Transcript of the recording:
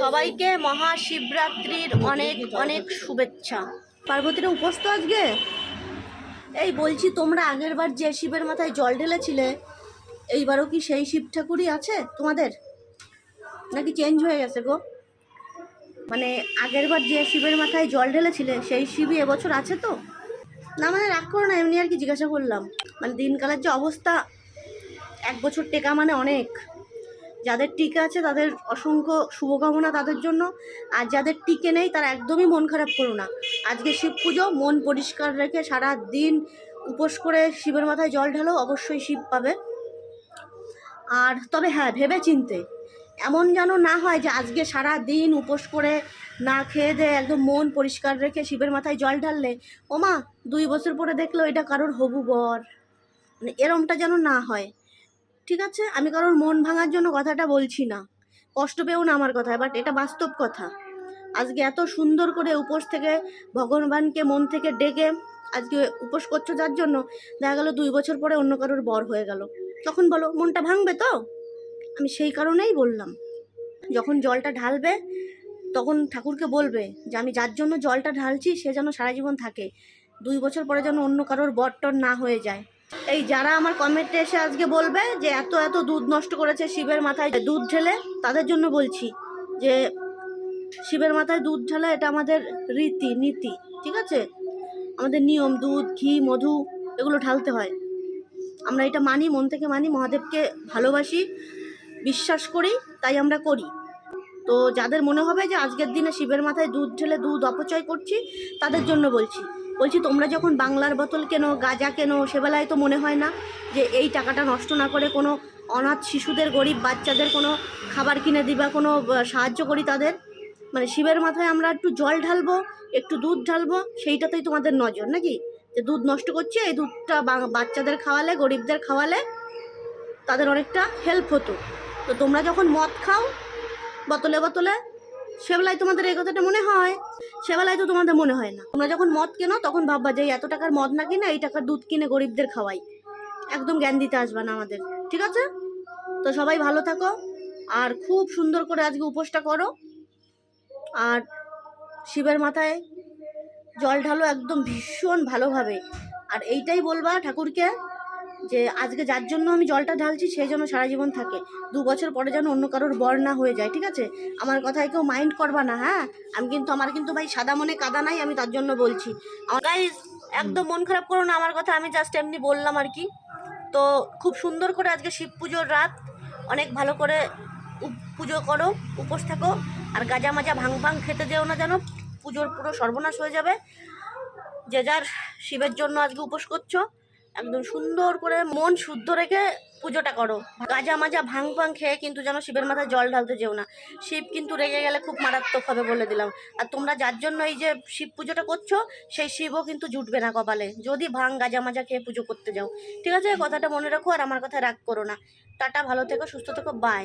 সবাইকে মহাশিবরাত্রির অনেক অনেক শুভেচ্ছা। পার্বতীরা উপোস তো আজকে? এই বলছি, তোমরা আগের বার যে শিবের মাথায় জল ঢেলেছিলে, এইবারও কি সেই শিব ঠাকুরই আছে তোমাদের? নাকি চেঞ্জ হয়ে গেছে গো? মানে আগের বার যে শিবের মাথায় জল ঢেলেছিলে, সেই শিবই এবছর আছে তো? না মানে রাগ করো না, এমনি আর কি জিজ্ঞাসা করলাম। মানে দিনকালের যে অবস্থা, এক বছর টেকা মানে অনেক। যাদের টিকে আছে তাদের অসংখ্য শুভকামনা তাদের জন্য। আর যাদের টিকে নেই তারা একদমই মন খারাপ করো না। আজকে শিব পুজো, মন পরিষ্কার রেখে সারা দিন উপোস করে শিবের মাথায় জল ঢালো, অবশ্যই শিব পাবে। আর তবে হ্যাঁ ভেবে চিনতে এমন যেন না হয় যে আজকে সারা দিন উপোস করে না খেয়ে দিয়ে একদম মন পরিষ্কার রেখে শিবের মাথায় জল ঢাললে, ওমা, দুই বছর পরে দেখল এটা কারোর হবু বর। মানে এরমটা যেন না হয়। ঠিক আছে? আমি কারোর মন ভাঙার জন্য কথাটা বলছি না। কষ্ট পেও না আমার কথায় বাট এটা বাস্তব কথা। আজকে এত সুন্দর করে উপোস থেকে ভগবানকে মন থেকে ডেকে আজকে উপোস করছ যার জন্য দেখা গেল দুই বছর পরে অন্য কারোর বর হয়ে গেল। তখন বলো, মনটা ভাঙবে তো? আমি সেই কারণেই বললাম। যখন জলটা ঢালবে, তখন ঠাকুরকে বলবে যে, আমি যার জন্য জলটা ঢালছি, সে যেন সারা জীবন থাকে। দুই বছর পরে যেন অন্য কারোর বরটর না হয়ে যায়। এই যারা আমার কমেন্টে এসে আজকে বলবে যে এত এত দুধ নষ্ট করেছে শিবের মাথায় দুধ ঢেলে, তাদের জন্য বলছি যে শিবের মাথায় দুধ ঢালা এটা আমাদের রীতি, নীতি, ঠিক আছে? আমাদের নিয়ম, দুধ, ঘি, মধু, এগুলো ঢালতে হয়। আমরা এটা মানি, মন থেকে মানি, মহাদেবকে ভালোবাসি, বিশ্বাস করি, তাই আমরা করি। তো যাদের মনে হবে যে আজকের দিনে শিবের মাথায় দুধ ঢেলে দুধ অপচয় করছি, তাদের জন্য বলছি। বলছি, তোমরা যখন বাংলার বোতল কেনো, গাঁজা কেনো, সেবেলায় তো মনে হয় না যে এই টাকাটা নষ্ট না করে কোনো অনাথ শিশুদের, গরিব বাচ্চাদের কোনো খাবার কিনে দিবা, কোনো সাহায্য করি তাদের? মানে শিবের মাথায় আমরা একটু জল ঢালবো, একটু দুধ ঢালবো, সেইটাতেই তোমাদের নজর, নাকি? যে দুধ নষ্ট করছে, এই দুধটা বাচ্চাদের খাওয়ালে, গরিবদের খাওয়ালে তাদের অনেকটা হেল্প হতো। তো তোমরা যখন মদ খাও, বোতলে বোতলে, সেবেলায় তোমাদের এই কথাটা মনে হয়? সেবেলায় তো তোমাদের মনে হয় না। তোমরা যখন মদ কেনো, তখন ভাববা যে এত টাকার মদ না কিনে এই টাকার দুধ কিনে গরিবদের খাওয়াই। একদম জ্ঞান দিতে আসবা না আমাদের। ঠিক আছে? তো সবাই ভালো থাকো। আর খুব সুন্দর করে আজকে উপোসটা করো। আর শিবের মাথায় জল ঢালো একদম ভীষণ ভালোভাবে। আর এইটাই বলবা ঠাকুরকে যে আজকে যার জন্য আমি জলটা ঢালছি সেই জন্য সারা জীবন থাকে। দু বছর পরে যেন অন্য কারোর বর না হয়ে যায়, ঠিক আছে? আমার কথায় কেউ মাইন্ড করবা না হ্যাঁ? আমি কিন্তু, আমার কিন্তু ভাই সাদা মনে কাদা নাই, আমি তার জন্য বলছি। গাইজ একদম মন খারাপ করো না, আমার কথা আমি জাস্ট এমনি বললাম আর কি। তো খুব সুন্দর করে আজকে শিব পুজোর রাত। অনেক ভালো করে পুজো করো, উপোস থাকো, আর গাজা মাজা ভাং ভাং খেতে যেও না যেন। পুজোর পুরো সর্বনাশ হয়ে যাবে। যে যার শিবের জন্য আজকে উপোস করছ। একদম সুন্দর করে মন শুদ্ধ রেখে পুজোটা করো। গাজা মাজা ভাং ভাং খেয়ে কিন্তু যেন শিবের মাথায় জল ঢালতে যেও না। শিব কিন্তু রেগে গেলে খুব মারাত্মক হবে বলে দিলাম। আর তোমরা যার জন্য এই যে শিব পুজোটা করছ, সেই শিবও কিন্তু জুটবে না কপালে। যদি ভাং গাজা মাজা খেয়ে পুজো করতে যাও। ঠিক আছে, কথাটা মনে রাখো আর আমার কথা রাগ করো না। টাটা, ভালো থেকো, সুস্থ থেকো বাই